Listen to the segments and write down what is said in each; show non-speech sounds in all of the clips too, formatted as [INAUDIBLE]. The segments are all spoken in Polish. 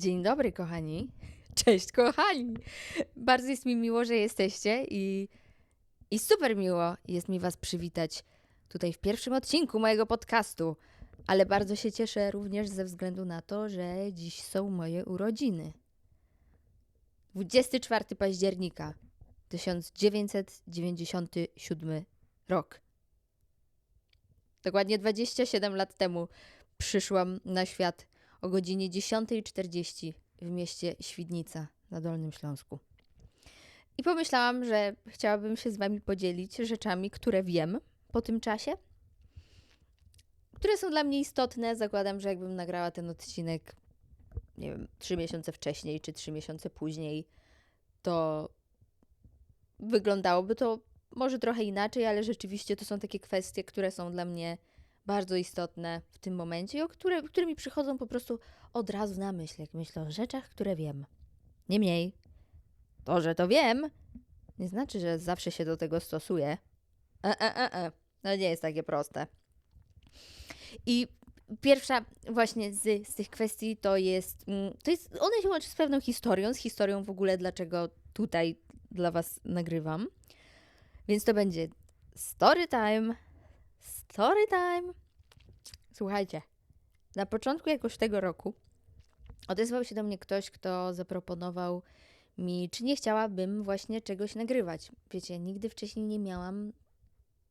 Dzień dobry, kochani. [LAUGHS] Cześć, kochani. Bardzo jest mi miło, że jesteście i, i super miło jest mi Was przywitać tutaj w pierwszym odcinku mojego podcastu. Ale bardzo się cieszę również ze względu na to, że dziś są moje urodziny. 24 października 1997 rok. Dokładnie 27 lat temu przyszłam na świat o godzinie 10.40 w mieście Świdnica na Dolnym Śląsku. I pomyślałam, że chciałabym się z Wami podzielić rzeczami, które wiem po tym czasie, które są dla mnie istotne. Zakładam, że jakbym nagrała ten odcinek, nie wiem, trzy miesiące wcześniej czy trzy miesiące później, to wyglądałoby to może trochę inaczej, ale rzeczywiście to są takie kwestie, które są dla mnie bardzo istotne w tym momencie o które, które mi przychodzą po prostu od razu na myśl, jak myślę o rzeczach, które wiem. Niemniej, to, że to wiem, nie znaczy, że zawsze się do tego stosuję. E, e, e, e. No nie jest takie proste. I pierwsza właśnie z, z tych kwestii to jest, mm, to jest, one się łączy z pewną historią, z historią w ogóle, dlaczego tutaj dla Was nagrywam. Więc to będzie story time, story time. Słuchajcie, na początku jakoś tego roku odezwał się do mnie ktoś, kto zaproponował mi, czy nie chciałabym właśnie czegoś nagrywać. Wiecie, nigdy wcześniej nie miałam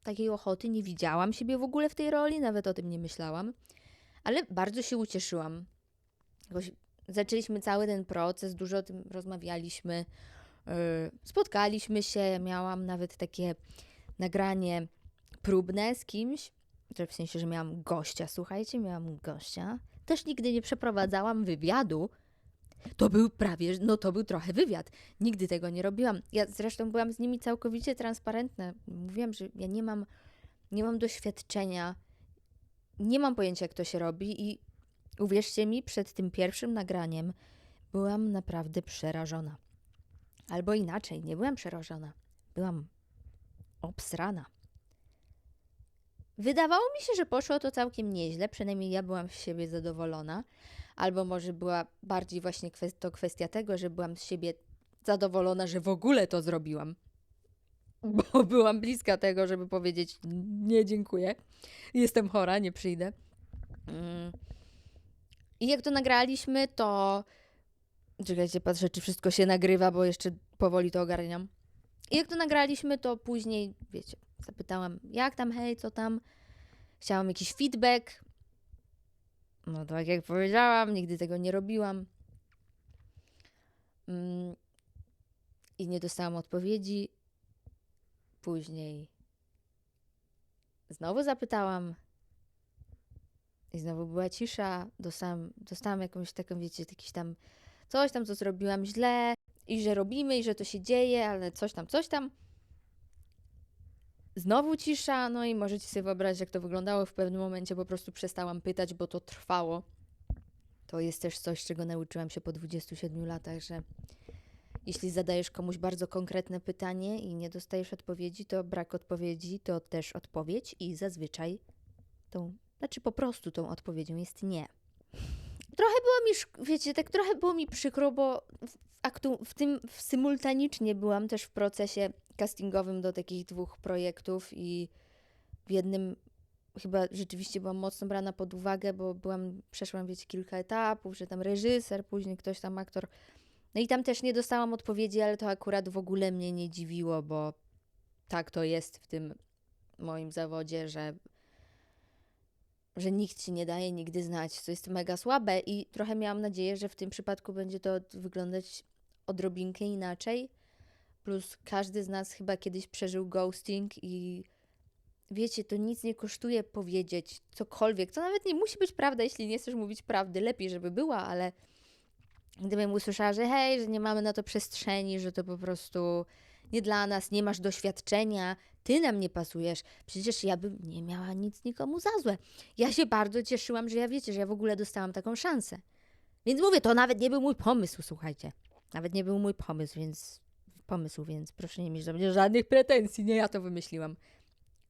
takiej ochoty, nie widziałam siebie w ogóle w tej roli, nawet o tym nie myślałam, ale bardzo się ucieszyłam. Jakoś zaczęliśmy cały ten proces, dużo o tym rozmawialiśmy, yy, spotkaliśmy się, miałam nawet takie nagranie próbne z kimś, w sensie, że miałam gościa, słuchajcie, miałam gościa. Też nigdy nie przeprowadzałam wywiadu. To był prawie, no to był trochę wywiad. Nigdy tego nie robiłam. Ja zresztą byłam z nimi całkowicie transparentna. Mówiłam, że ja nie mam, nie mam doświadczenia, nie mam pojęcia, jak to się robi i uwierzcie mi, przed tym pierwszym nagraniem byłam naprawdę przerażona. Albo inaczej, nie byłam przerażona. Byłam obsrana. Wydawało mi się, że poszło to całkiem nieźle, przynajmniej ja byłam z siebie zadowolona, albo może była bardziej właśnie to kwestia tego, że byłam z siebie zadowolona, że w ogóle to zrobiłam. [LAUGHS] Bo byłam bliska tego, żeby powiedzieć nie dziękuję, jestem chora, nie przyjdę. Mm. I jak to nagraliśmy, to czekajcie, patrzę, czy wszystko się nagrywa, bo jeszcze powoli to ogarniam. I jak to nagraliśmy, to później, wiecie, zapytałam, jak tam, hej, co tam? Chciałam jakiś feedback. No tak jak powiedziałam, nigdy tego nie robiłam. Mm. I nie dostałam odpowiedzi. Później znowu zapytałam. I znowu była cisza. Dostałam, dostałam jakąś taką, wiecie, jakiś tam coś tam, co zrobiłam źle i że robimy i że to się dzieje, ale coś tam, coś tam. Znowu cisza, no i możecie sobie wyobrazić, jak to wyglądało. W pewnym momencie po prostu przestałam pytać, bo to trwało. To jest też coś, czego nauczyłam się po 27 latach, że jeśli zadajesz komuś bardzo konkretne pytanie i nie dostajesz odpowiedzi, to brak odpowiedzi to też odpowiedź i zazwyczaj tą, znaczy po prostu tą odpowiedzią jest nie. Trochę było mi, wiecie, tak trochę było mi przykro, bo w, aktu, w tym w symultanicznie byłam też w procesie castingowym do takich dwóch projektów i w jednym chyba rzeczywiście byłam mocno brana pod uwagę, bo byłam, przeszłam, wiecie, kilka etapów, że tam reżyser, później ktoś tam aktor. No i tam też nie dostałam odpowiedzi, ale to akurat w ogóle mnie nie dziwiło, bo tak to jest w tym moim zawodzie, że że nikt ci nie daje nigdy znać, co jest mega słabe i trochę miałam nadzieję, że w tym przypadku będzie to wyglądać odrobinkę inaczej. Plus każdy z nas chyba kiedyś przeżył ghosting i wiecie, to nic nie kosztuje powiedzieć cokolwiek. To nawet nie musi być prawda, jeśli nie chcesz mówić prawdy. Lepiej, żeby była, ale gdybym usłyszała, że hej, że nie mamy na to przestrzeni, że to po prostu nie dla nas, nie masz doświadczenia, ty nam nie pasujesz, przecież ja bym nie miała nic nikomu za złe. Ja się bardzo cieszyłam, że ja wiecie, że ja w ogóle dostałam taką szansę. Więc mówię, to nawet nie był mój pomysł, słuchajcie. Nawet nie był mój pomysł, więc pomysł, więc proszę nie mieć do mnie żadnych pretensji, nie ja to wymyśliłam.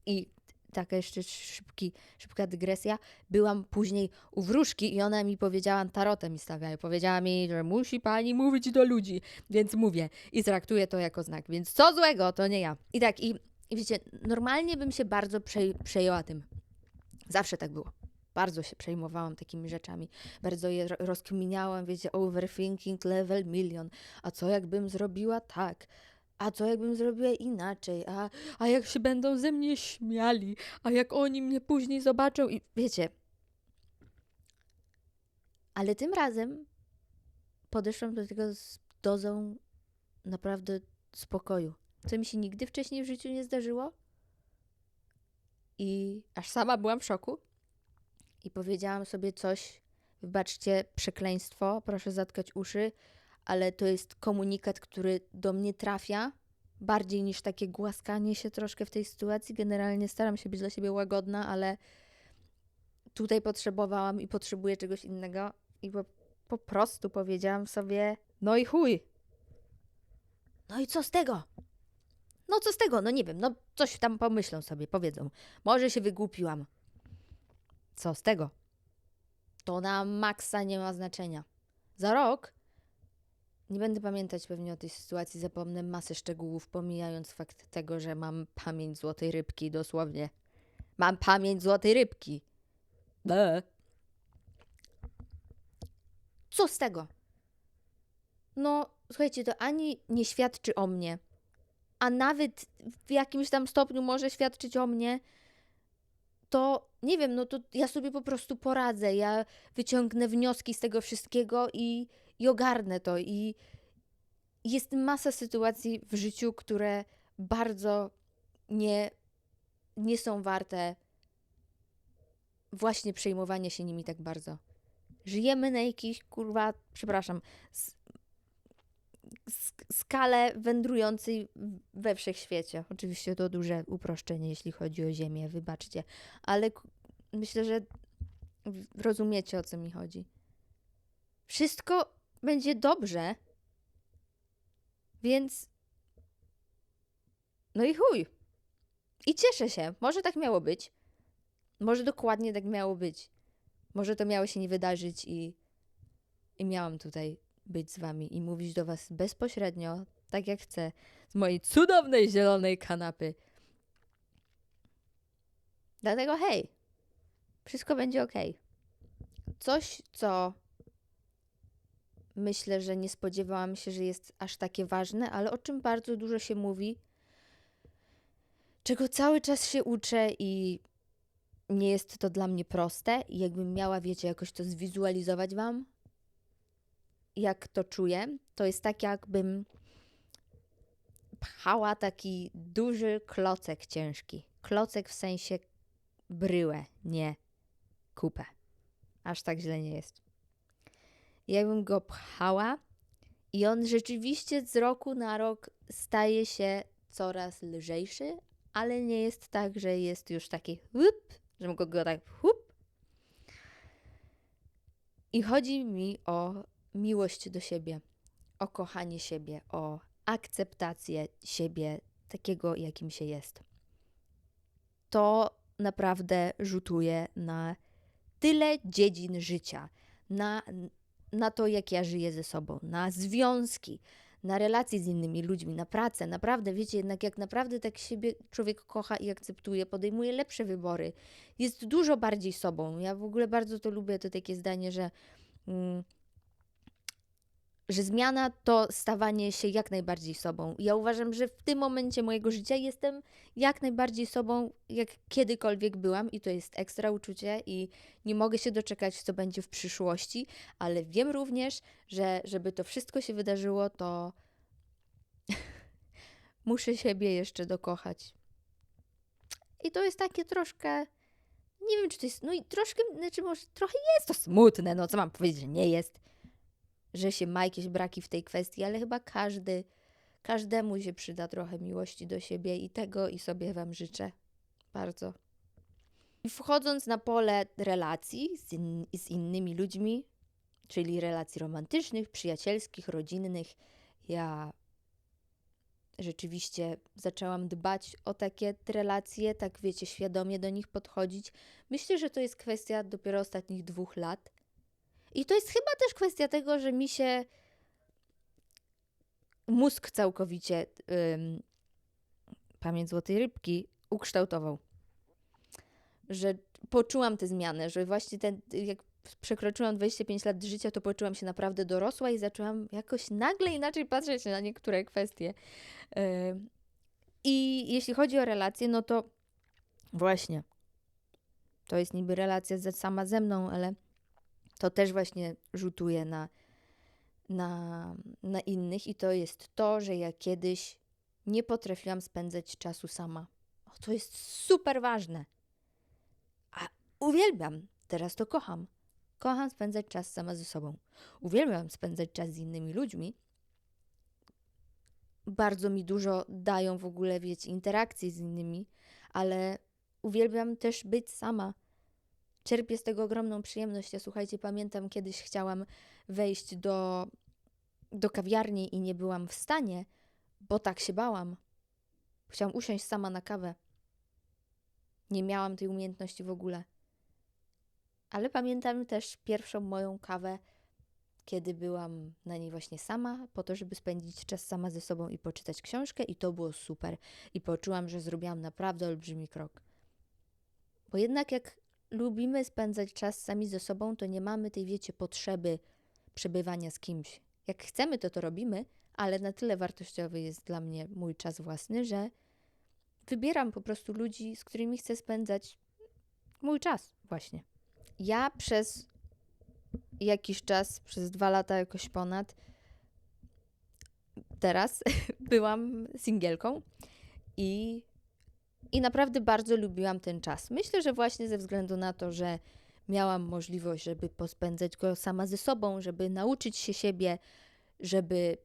I taka jeszcze szybki, szybka dygresja. Byłam później u wróżki i ona mi powiedziała, tarotę mi stawia i powiedziała mi, że musi pani mówić do ludzi, więc mówię i traktuję to jako znak. Więc co złego, to nie ja. I tak, i, i wiecie, normalnie bym się bardzo przej przejęła tym. Zawsze tak było. Bardzo się przejmowałam takimi rzeczami. Bardzo je ro- rozkminiałam, wiecie, overthinking level milion. A co jakbym zrobiła tak? A co jakbym zrobiła inaczej? A, a jak się będą ze mnie śmiali? A jak oni mnie później zobaczą? I wiecie. Ale tym razem podeszłam do tego z dozą naprawdę spokoju. Co mi się nigdy wcześniej w życiu nie zdarzyło. I aż sama byłam w szoku. I powiedziałam sobie coś, wybaczcie, przekleństwo, proszę zatkać uszy, ale to jest komunikat, który do mnie trafia bardziej niż takie głaskanie się troszkę w tej sytuacji. Generalnie staram się być dla siebie łagodna, ale tutaj potrzebowałam i potrzebuję czegoś innego. I po, po prostu powiedziałam sobie: No i chuj. No i co z tego? No co z tego? No nie wiem, no coś tam pomyślą sobie, powiedzą. Może się wygłupiłam. Co z tego? To na maksa nie ma znaczenia. Za rok nie będę pamiętać pewnie o tej sytuacji, zapomnę masę szczegółów, pomijając fakt tego, że mam pamięć złotej rybki, dosłownie. Mam pamięć złotej rybki. Be. Co z tego? No, słuchajcie, to ani nie świadczy o mnie, a nawet w jakimś tam stopniu może świadczyć o mnie, to nie wiem, no to ja sobie po prostu poradzę. Ja wyciągnę wnioski z tego wszystkiego i, i ogarnę to. I jest masa sytuacji w życiu, które bardzo nie, nie są warte właśnie przejmowania się nimi tak bardzo. Żyjemy na jakiejś, kurwa, przepraszam, skale wędrującej we wszechświecie. Oczywiście to duże uproszczenie, jeśli chodzi o Ziemię, wybaczcie, ale myślę, że rozumiecie o co mi chodzi. Wszystko będzie dobrze, więc. No i chuj. I cieszę się. Może tak miało być. Może dokładnie tak miało być. Może to miało się nie wydarzyć i, i miałam tutaj być z wami i mówić do was bezpośrednio, tak jak chcę, z mojej cudownej zielonej kanapy. Dlatego hej, wszystko będzie ok. Coś, co myślę, że nie spodziewałam się, że jest aż takie ważne, ale o czym bardzo dużo się mówi, czego cały czas się uczę i nie jest to dla mnie proste. I jakbym miała, wiecie, jakoś to zwizualizować wam, jak to czuję, to jest tak, jakbym pchała taki duży klocek ciężki. Klocek w sensie bryłę, nie kupę. Aż tak źle nie jest. Jakbym go pchała i on rzeczywiście z roku na rok staje się coraz lżejszy, ale nie jest tak, że jest już taki łup, że mogę go tak hup. I chodzi mi o miłość do siebie, o kochanie siebie, o akceptację siebie takiego, jakim się jest. To naprawdę rzutuje na tyle dziedzin życia, na, na to, jak ja żyję ze sobą, na związki, na relacje z innymi ludźmi, na pracę. Naprawdę, wiecie, jednak jak naprawdę tak siebie człowiek kocha i akceptuje, podejmuje lepsze wybory, jest dużo bardziej sobą. Ja w ogóle bardzo to lubię, to takie zdanie, że. Mm, że zmiana to stawanie się jak najbardziej sobą. Ja uważam, że w tym momencie mojego życia jestem jak najbardziej sobą, jak kiedykolwiek byłam, i to jest ekstra uczucie, i nie mogę się doczekać, co będzie w przyszłości, ale wiem również, że żeby to wszystko się wydarzyło, to [LAUGHS] muszę siebie jeszcze dokochać. I to jest takie troszkę. Nie wiem, czy to jest. No i troszkę, znaczy, może trochę jest to smutne, no co mam powiedzieć, że nie jest że się ma jakieś braki w tej kwestii, ale chyba każdy, każdemu się przyda trochę miłości do siebie i tego i sobie Wam życzę bardzo. I wchodząc na pole relacji z, in, z innymi ludźmi, czyli relacji romantycznych, przyjacielskich, rodzinnych, ja rzeczywiście zaczęłam dbać o takie relacje, tak wiecie, świadomie do nich podchodzić. Myślę, że to jest kwestia dopiero ostatnich dwóch lat. I to jest chyba też kwestia tego, że mi się mózg całkowicie, ym, pamięć złotej rybki, ukształtował. Że poczułam tę zmianę, że właśnie ten, jak przekroczyłam 25 lat życia, to poczułam się naprawdę dorosła i zaczęłam jakoś nagle inaczej patrzeć na niektóre kwestie. I jeśli chodzi o relacje, no to właśnie to jest niby relacja sama ze mną, ale to też właśnie rzutuje na, na, na innych i to jest to, że ja kiedyś nie potrafiłam spędzać czasu sama. O, to jest super ważne. A uwielbiam, teraz to kocham. Kocham spędzać czas sama ze sobą. Uwielbiam spędzać czas z innymi ludźmi. Bardzo mi dużo dają w ogóle, wiecie, interakcje z innymi, ale uwielbiam też być sama. Czerpię z tego ogromną przyjemność. Ja słuchajcie, pamiętam kiedyś chciałam wejść do, do kawiarni i nie byłam w stanie, bo tak się bałam. Chciałam usiąść sama na kawę. Nie miałam tej umiejętności w ogóle. Ale pamiętam też pierwszą moją kawę, kiedy byłam na niej właśnie sama, po to, żeby spędzić czas sama ze sobą i poczytać książkę, i to było super. I poczułam, że zrobiłam naprawdę olbrzymi krok. Bo jednak, jak lubimy spędzać czas sami ze sobą, to nie mamy tej, wiecie, potrzeby przebywania z kimś. Jak chcemy, to to robimy, ale na tyle wartościowy jest dla mnie mój czas własny, że wybieram po prostu ludzi, z którymi chcę spędzać mój czas, właśnie. Ja przez jakiś czas, przez dwa lata jakoś ponad, teraz [LAUGHS] byłam singielką i, i naprawdę bardzo lubiłam ten czas. Myślę, że właśnie ze względu na to, że miałam możliwość, żeby pospędzać go sama ze sobą, żeby nauczyć się siebie, żeby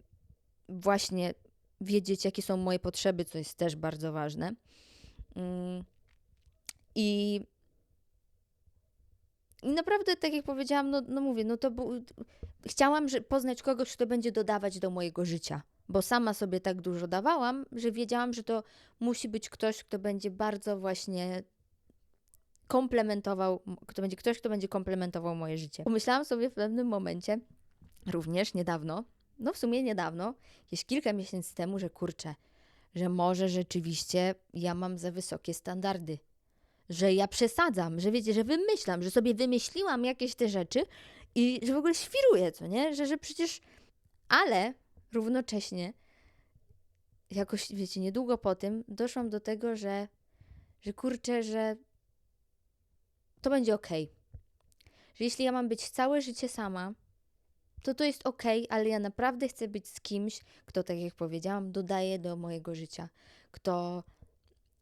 właśnie wiedzieć, jakie są moje potrzeby, co jest też bardzo ważne. Mm. I i naprawdę, tak jak powiedziałam, no, no mówię, no to był, chciałam że poznać kogoś, kto będzie dodawać do mojego życia, bo sama sobie tak dużo dawałam, że wiedziałam, że to musi być ktoś, kto będzie bardzo właśnie komplementował, kto będzie ktoś, kto będzie komplementował moje życie. Pomyślałam sobie w pewnym momencie, również niedawno, no w sumie niedawno, jakieś kilka miesięcy temu, że kurczę, że może rzeczywiście ja mam za wysokie standardy że ja przesadzam, że wiecie, że wymyślam, że sobie wymyśliłam jakieś te rzeczy i że w ogóle świruję, co nie? Że, że przecież. Ale równocześnie, jakoś, wiecie, niedługo po tym doszłam do tego, że, że kurczę, że to będzie ok. Że jeśli ja mam być całe życie sama, to to jest ok, ale ja naprawdę chcę być z kimś, kto, tak jak powiedziałam, dodaje do mojego życia, kto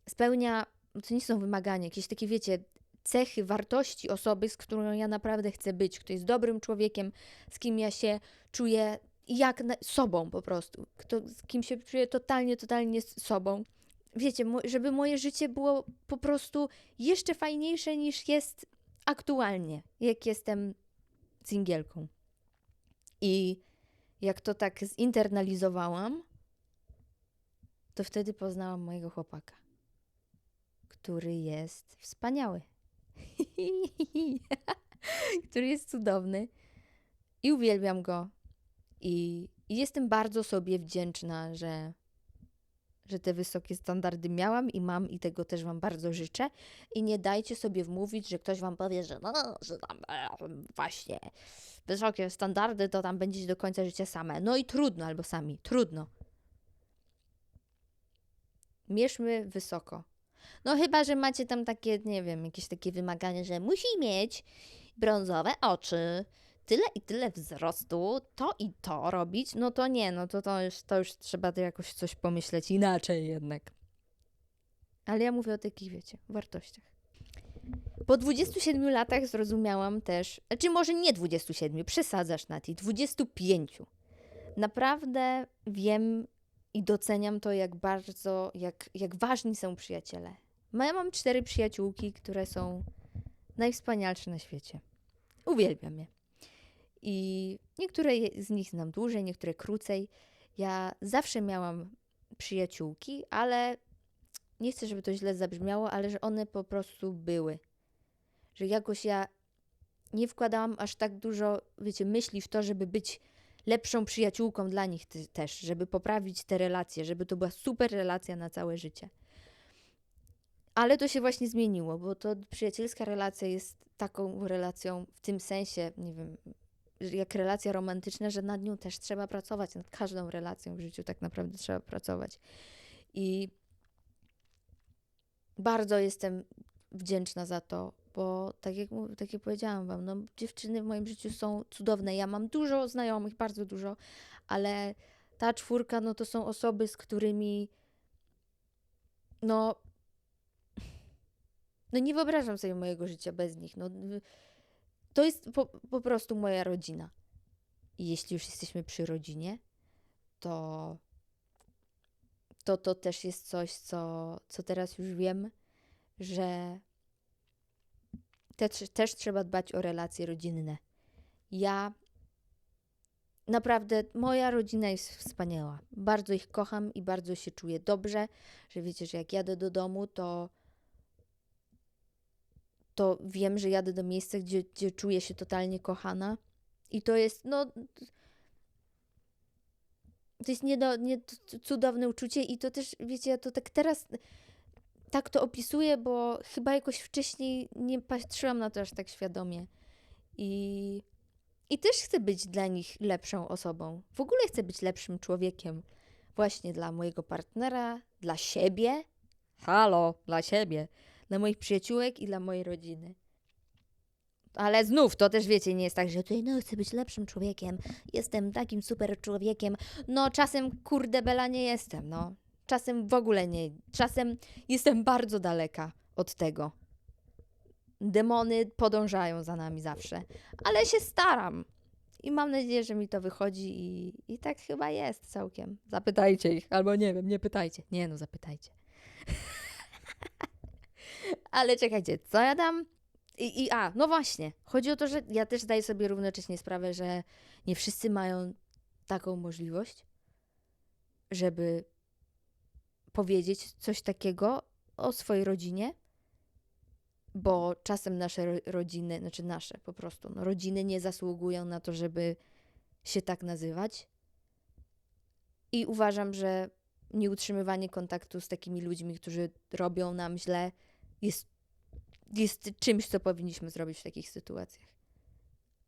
spełnia to nie są wymagania, jakieś takie, wiecie, cechy, wartości osoby, z którą ja naprawdę chcę być, kto jest dobrym człowiekiem, z kim ja się czuję jak na, sobą po prostu, kto, z kim się czuję totalnie, totalnie sobą. Wiecie, mo, żeby moje życie było po prostu jeszcze fajniejsze niż jest aktualnie, jak jestem singielką. I jak to tak zinternalizowałam, to wtedy poznałam mojego chłopaka który jest wspaniały. [LAUGHS] który jest cudowny i uwielbiam go. I, I, jestem bardzo sobie wdzięczna, że, że te wysokie standardy miałam i mam i tego też Wam bardzo życzę. I nie dajcie sobie wmówić, że ktoś Wam powie, że no, że tam e, właśnie wysokie standardy to tam będziecie do końca życia same. No i trudno, albo sami, trudno. Mierzmy wysoko. No chyba, że macie tam takie, nie wiem, jakieś takie wymagania, że musi mieć brązowe oczy, tyle i tyle wzrostu, to i to robić, no to nie, no to, to, już, to już trzeba jakoś coś pomyśleć inaczej jednak. Ale ja mówię o takich, wiecie, wartościach. Po 27 latach zrozumiałam też, czy może nie 27, przesadzasz na tej, 25. Naprawdę wiem i doceniam to, jak bardzo, jak, jak ważni są przyjaciele. Ja mam cztery przyjaciółki, które są najwspanialsze na świecie. Uwielbiam je. I niektóre z nich znam dłużej, niektóre krócej. Ja zawsze miałam przyjaciółki, ale nie chcę, żeby to źle zabrzmiało, ale że one po prostu były. Że jakoś ja nie wkładałam aż tak dużo, wiecie, myśli w to, żeby być lepszą przyjaciółką dla nich też, żeby poprawić te relacje, żeby to była super relacja na całe życie. Ale to się właśnie zmieniło, bo to przyjacielska relacja jest taką relacją w tym sensie, nie wiem, jak relacja romantyczna, że nad nią też trzeba pracować, nad każdą relacją w życiu tak naprawdę trzeba pracować. I bardzo jestem wdzięczna za to, bo tak jak, tak jak powiedziałam wam, no, dziewczyny w moim życiu są cudowne. Ja mam dużo znajomych, bardzo dużo, ale ta czwórka, no to są osoby, z którymi no no nie wyobrażam sobie mojego życia bez nich. No, to jest po, po prostu moja rodzina. I jeśli już jesteśmy przy rodzinie, to to, to też jest coś, co, co teraz już wiem, że te, też trzeba dbać o relacje rodzinne. Ja naprawdę, moja rodzina jest wspaniała. Bardzo ich kocham i bardzo się czuję dobrze, że wiecie, że jak jadę do domu, to to wiem, że jadę do miejsca, gdzie, gdzie czuję się totalnie kochana. I to jest, no. To jest nie, c- cudowne uczucie, i to też, wiecie, ja to tak teraz tak to opisuję, bo chyba jakoś wcześniej nie patrzyłam na to aż tak świadomie. I, I też chcę być dla nich lepszą osobą. W ogóle chcę być lepszym człowiekiem. Właśnie dla mojego partnera, dla siebie. Halo, dla siebie dla moich przyjaciółek i dla mojej rodziny. Ale znów, to też wiecie, nie jest tak, że tutaj no chcę być lepszym człowiekiem, jestem takim super człowiekiem. No czasem kurde bela nie jestem, no. Czasem w ogóle nie. Czasem jestem bardzo daleka od tego. Demony podążają za nami zawsze, ale się staram. I mam nadzieję, że mi to wychodzi i, i tak chyba jest całkiem. Zapytajcie ich, albo nie wiem, nie pytajcie. Nie no, zapytajcie. [LAUGHS] Ale czekajcie, co ja dam? I, I a, no właśnie, chodzi o to, że ja też zdaję sobie równocześnie sprawę, że nie wszyscy mają taką możliwość, żeby powiedzieć coś takiego o swojej rodzinie, bo czasem nasze ro- rodziny, znaczy nasze po prostu, no, rodziny nie zasługują na to, żeby się tak nazywać. I uważam, że nieutrzymywanie kontaktu z takimi ludźmi, którzy robią nam źle, jest, jest czymś, co powinniśmy zrobić w takich sytuacjach.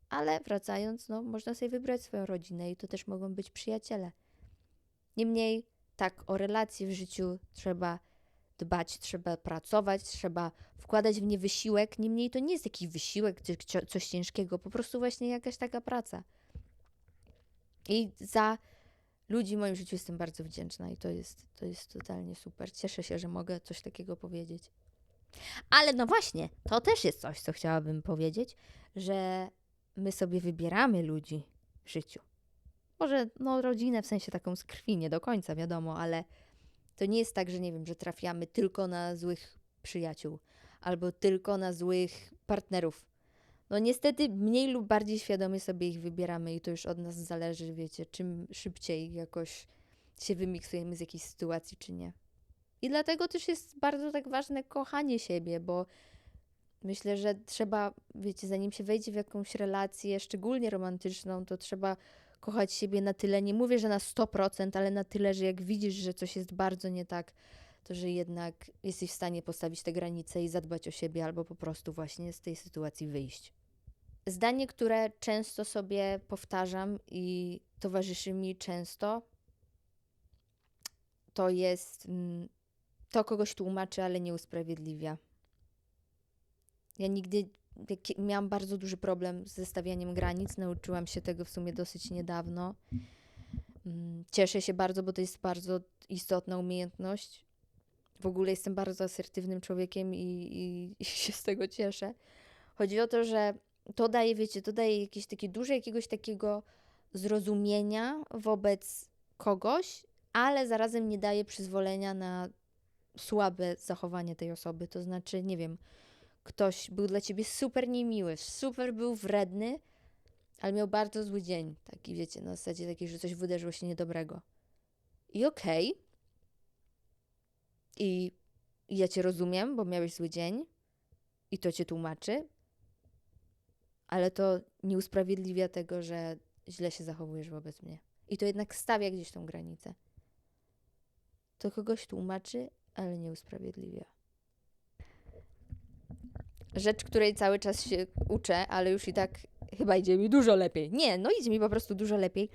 Ale wracając, no, można sobie wybrać swoją rodzinę i to też mogą być przyjaciele. Niemniej, tak, o relacje w życiu trzeba dbać, trzeba pracować, trzeba wkładać w nie wysiłek. Niemniej to nie jest jakiś wysiłek, czy coś ciężkiego, po prostu właśnie jakaś taka praca. I za ludzi w moim życiu jestem bardzo wdzięczna i to jest, to jest totalnie super. Cieszę się, że mogę coś takiego powiedzieć. Ale no właśnie, to też jest coś, co chciałabym powiedzieć, że my sobie wybieramy ludzi w życiu. Może no rodzinę w sensie taką z krwi, nie do końca wiadomo, ale to nie jest tak, że nie wiem, że trafiamy tylko na złych przyjaciół albo tylko na złych partnerów. No niestety mniej lub bardziej świadomie sobie ich wybieramy i to już od nas zależy, wiecie, czym szybciej jakoś się wymiksujemy z jakiejś sytuacji, czy nie. I dlatego też jest bardzo tak ważne kochanie siebie, bo myślę, że trzeba, wiecie, zanim się wejdzie w jakąś relację, szczególnie romantyczną, to trzeba kochać siebie na tyle, nie mówię, że na 100%, ale na tyle, że jak widzisz, że coś jest bardzo nie tak, to że jednak jesteś w stanie postawić te granice i zadbać o siebie, albo po prostu właśnie z tej sytuacji wyjść. Zdanie, które często sobie powtarzam i towarzyszy mi często, to jest mm, to kogoś tłumaczy, ale nie usprawiedliwia. Ja nigdy miałam bardzo duży problem ze stawianiem granic, nauczyłam się tego w sumie dosyć niedawno. Mm, Cieszę się bardzo, bo to jest bardzo istotna umiejętność. W ogóle jestem bardzo asertywnym człowiekiem i, i, i się z tego cieszę. Chodzi o to, że to daje, wiecie, to daje jakieś takie duże jakiegoś takiego zrozumienia wobec kogoś, ale zarazem nie daje przyzwolenia na słabe zachowanie tej osoby. To znaczy, nie wiem, ktoś był dla ciebie super niemiły, super był wredny, ale miał bardzo zły dzień. Taki, wiecie, na zasadzie takiej, że coś wydarzyło się niedobrego. I okej, I ja cię rozumiem, bo miałeś zły dzień i to cię tłumaczy, ale to nie usprawiedliwia tego, że źle się zachowujesz wobec mnie. I to jednak stawia gdzieś tą granicę. To kogoś tłumaczy, ale nie usprawiedliwia. Rzecz, której cały czas się uczę, ale już i tak chyba idzie mi dużo lepiej. Nie, no idzie mi po prostu dużo lepiej.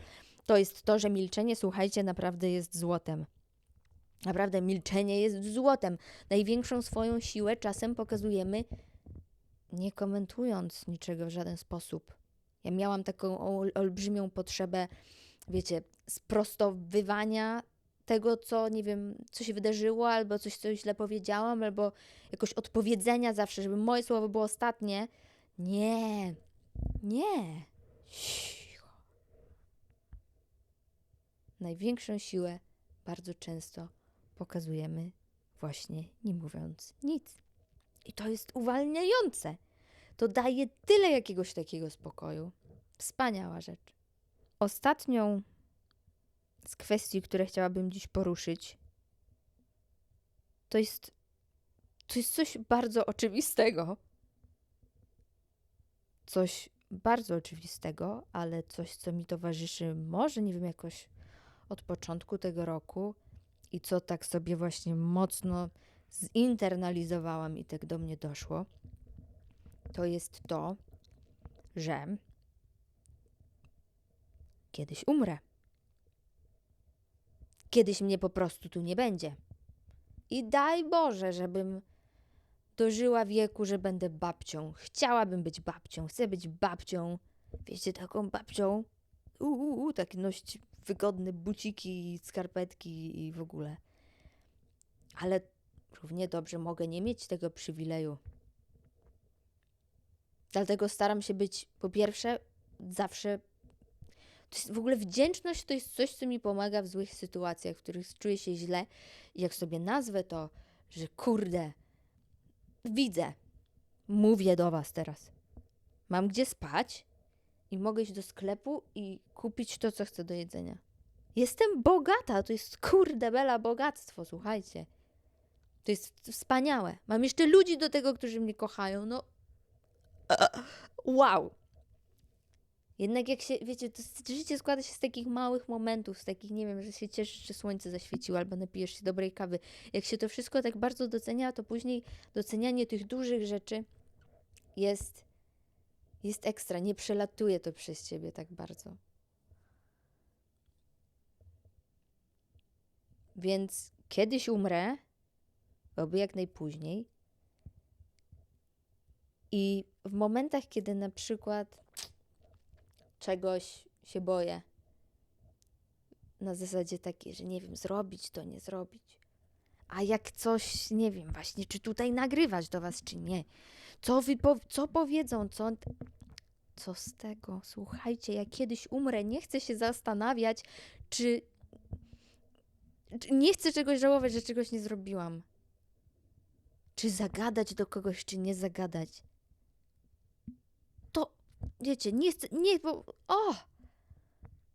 To jest to, że milczenie, słuchajcie, naprawdę jest złotem. Naprawdę milczenie jest złotem. Największą swoją siłę czasem pokazujemy nie komentując niczego w żaden sposób. Ja miałam taką ol- olbrzymią potrzebę, wiecie, sprostowywania tego, co nie wiem, co się wydarzyło, albo coś, co źle powiedziałam, albo jakoś odpowiedzenia zawsze, żeby moje słowo było ostatnie. Nie, nie. Cicho. Największą siłę bardzo często pokazujemy właśnie nie mówiąc nic. I to jest uwalniające. To daje tyle jakiegoś takiego spokoju. Wspaniała rzecz. Ostatnią z kwestii, które chciałabym dziś poruszyć, to jest, to jest coś bardzo oczywistego. Coś bardzo oczywistego, ale coś, co mi towarzyszy, może nie wiem, jakoś od początku tego roku i co tak sobie właśnie mocno zinternalizowałam i tak do mnie doszło, to jest to, że kiedyś umrę. Kiedyś mnie po prostu tu nie będzie. I daj Boże, żebym dożyła wieku, że będę babcią. Chciałabym być babcią, chcę być babcią. Wiecie, taką babcią. Uuu, tak nosić wygodne buciki, skarpetki i w ogóle. Ale równie dobrze mogę nie mieć tego przywileju. Dlatego staram się być, po pierwsze, zawsze. To jest w ogóle wdzięczność to jest coś, co mi pomaga w złych sytuacjach, w których czuję się źle. I jak sobie nazwę to, że kurde, widzę, mówię do Was teraz. Mam gdzie spać i mogę iść do sklepu i kupić to, co chcę do jedzenia. Jestem bogata, to jest kurde bela bogactwo, słuchajcie. To jest wspaniałe. Mam jeszcze ludzi do tego, którzy mnie kochają. No. Wow. Jednak jak się, wiecie, to życie składa się z takich małych momentów, z takich, nie wiem, że się cieszysz, że słońce zaświeciło, albo napijesz się dobrej kawy. Jak się to wszystko tak bardzo docenia, to później docenianie tych dużych rzeczy jest, jest ekstra. Nie przelatuje to przez ciebie tak bardzo. Więc kiedyś umrę, oby jak najpóźniej. I w momentach, kiedy na przykład czegoś się boję, na zasadzie takiej, że nie wiem, zrobić to, nie zrobić. A jak coś, nie wiem, właśnie, czy tutaj nagrywać do Was, czy nie. Co, wy po, co powiedzą, co. Co z tego? Słuchajcie, jak kiedyś umrę, nie chcę się zastanawiać, czy. czy nie chcę czegoś żałować, że czegoś nie zrobiłam. Czy zagadać do kogoś, czy nie zagadać. Wiecie, nie chcę, nie, bo, o!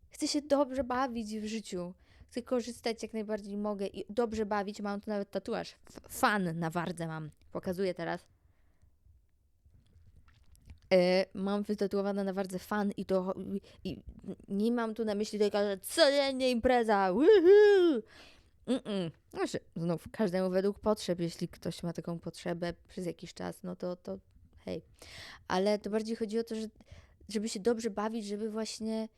Chcę się dobrze bawić w życiu. Chcę korzystać jak najbardziej mogę i dobrze bawić. Mam tu nawet tatuaż. Fan na wardze mam. Pokazuję teraz. E, mam wytatuowane na wardze fan i to i, nie mam tu na myśli tego, że codziennie impreza. Woohoo! Mm-mm. Znaczy, znów, każdemu według potrzeb. Jeśli ktoś ma taką potrzebę przez jakiś czas, no to, to hej. Ale to bardziej chodzi o to, że, żeby się dobrze bawić, żeby właśnie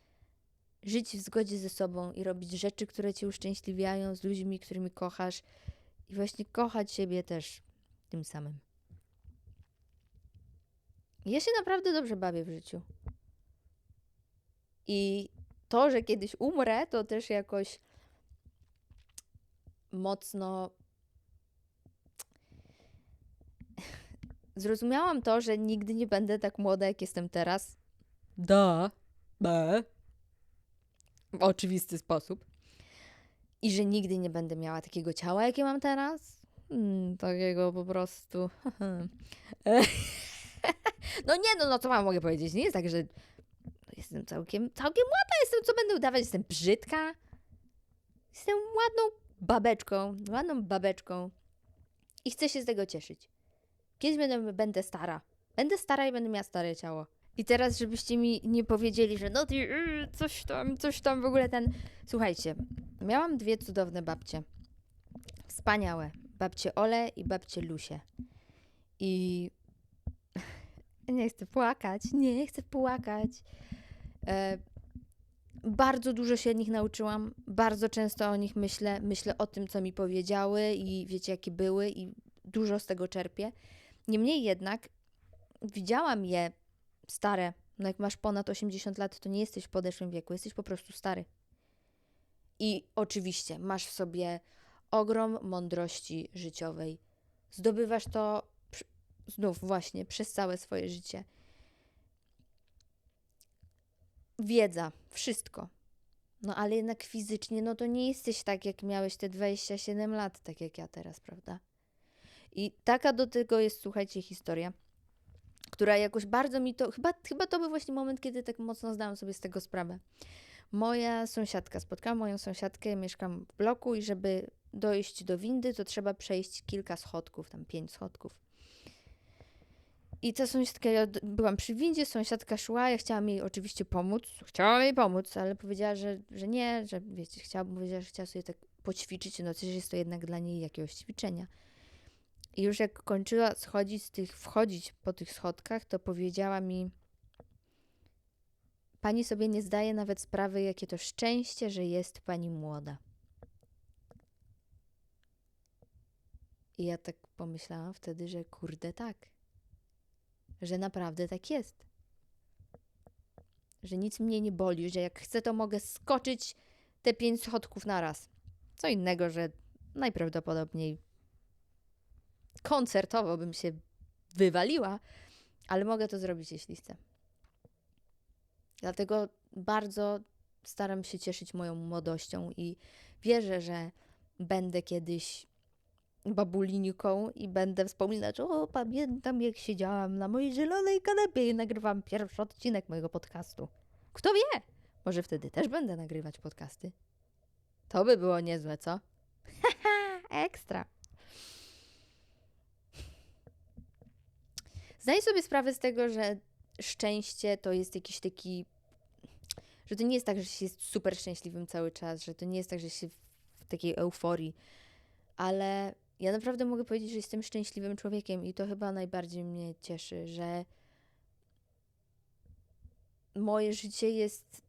żyć w zgodzie ze sobą i robić rzeczy, które cię uszczęśliwiają z ludźmi, którymi kochasz i właśnie kochać siebie też tym samym. Ja się naprawdę dobrze bawię w życiu. I to, że kiedyś umrę, to też jakoś mocno zrozumiałam to, że nigdy nie będę tak młoda, jak jestem teraz. Da. B. W oczywisty sposób. I że nigdy nie będę miała takiego ciała, jakie mam teraz. Mm, takiego po prostu. [LAUGHS] no nie, no, no co mam mogę powiedzieć? Nie jest tak, że jestem całkiem, całkiem ładna jestem. Co będę udawać? Jestem brzydka. Jestem ładną babeczką, ładną babeczką i chcę się z tego cieszyć. Kiedyś będę, będę stara. Będę stara i będę miała stare ciało. I teraz, żebyście mi nie powiedzieli, że no ty, yy, coś tam, coś tam w ogóle ten. Słuchajcie, miałam dwie cudowne babcie. Wspaniałe. Babcie Ole i babcie Lusie. I [LAUGHS] nie chcę płakać, nie chcę płakać. E, bardzo dużo się od nich nauczyłam, bardzo często o nich myślę, myślę o tym, co mi powiedziały i wiecie, jakie były i dużo z tego czerpię. Niemniej jednak widziałam je stare. No jak masz ponad 80 lat, to nie jesteś w podeszłym wieku, jesteś po prostu stary. I oczywiście masz w sobie ogrom mądrości życiowej. Zdobywasz to znów właśnie przez całe swoje życie. Wiedza, wszystko. No ale jednak fizycznie, no to nie jesteś tak, jak miałeś te 27 lat, tak jak ja teraz, prawda? I taka do tego jest, słuchajcie, historia, która jakoś bardzo mi to, chyba, chyba to był właśnie moment, kiedy tak mocno zdałam sobie z tego sprawę. Moja sąsiadka, spotkałam moją sąsiadkę, mieszkam w bloku i żeby dojść do windy, to trzeba przejść kilka schodków, tam pięć schodków. I ta sąsiadka, ja byłam przy windzie, sąsiadka szła, ja chciałam jej oczywiście pomóc, chciałam jej pomóc, ale powiedziała, że, że nie, że wiecie, chciała, powiedziała, że chciała sobie tak poćwiczyć, no coś jest to jednak dla niej jakiegoś ćwiczenia. I już jak kończyła schodzić z tych, wchodzić po tych schodkach, to powiedziała mi, pani sobie nie zdaje nawet sprawy, jakie to szczęście, że jest pani młoda. I ja tak pomyślałam wtedy, że kurde tak. Że naprawdę tak jest. Że nic mnie nie boli, że jak chcę, to mogę skoczyć te pięć schodków na raz. Co innego, że najprawdopodobniej koncertowo bym się wywaliła, ale mogę to zrobić, jeśli chcę. Dlatego bardzo staram się cieszyć moją młodością i wierzę, że będę kiedyś babulinką i będę wspominać, o pamiętam jak siedziałam na mojej zielonej kanapie i nagrywam pierwszy odcinek mojego podcastu. Kto wie? Może wtedy też będę nagrywać podcasty. To by było niezłe, co? [LAUGHS] Ekstra. Zdaj sobie sprawę z tego, że szczęście to jest jakiś taki. że to nie jest tak, że się jest super szczęśliwym cały czas, że to nie jest tak, że się w takiej euforii, ale ja naprawdę mogę powiedzieć, że jestem szczęśliwym człowiekiem i to chyba najbardziej mnie cieszy, że moje życie jest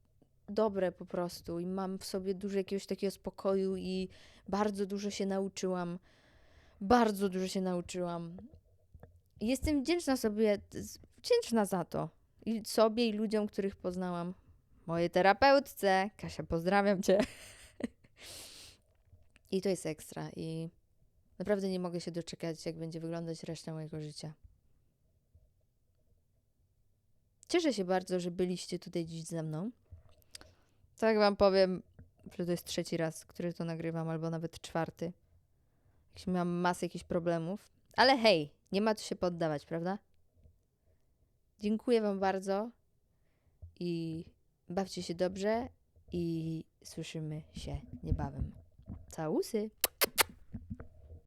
dobre po prostu i mam w sobie dużo jakiegoś takiego spokoju i bardzo dużo się nauczyłam. Bardzo dużo się nauczyłam. Jestem wdzięczna sobie, wdzięczna za to. I sobie, i ludziom, których poznałam. Mojej terapeutce. Kasia, pozdrawiam cię. [LAUGHS] I to jest ekstra. I naprawdę nie mogę się doczekać, jak będzie wyglądać reszta mojego życia. Cieszę się bardzo, że byliście tutaj dziś ze mną. Tak wam powiem, że to jest trzeci raz, który to nagrywam, albo nawet czwarty. Jak miałam masę jakichś problemów. Ale hej, nie ma co się poddawać, prawda? Dziękuję wam bardzo i bawcie się dobrze i słyszymy się niebawem. Całusy!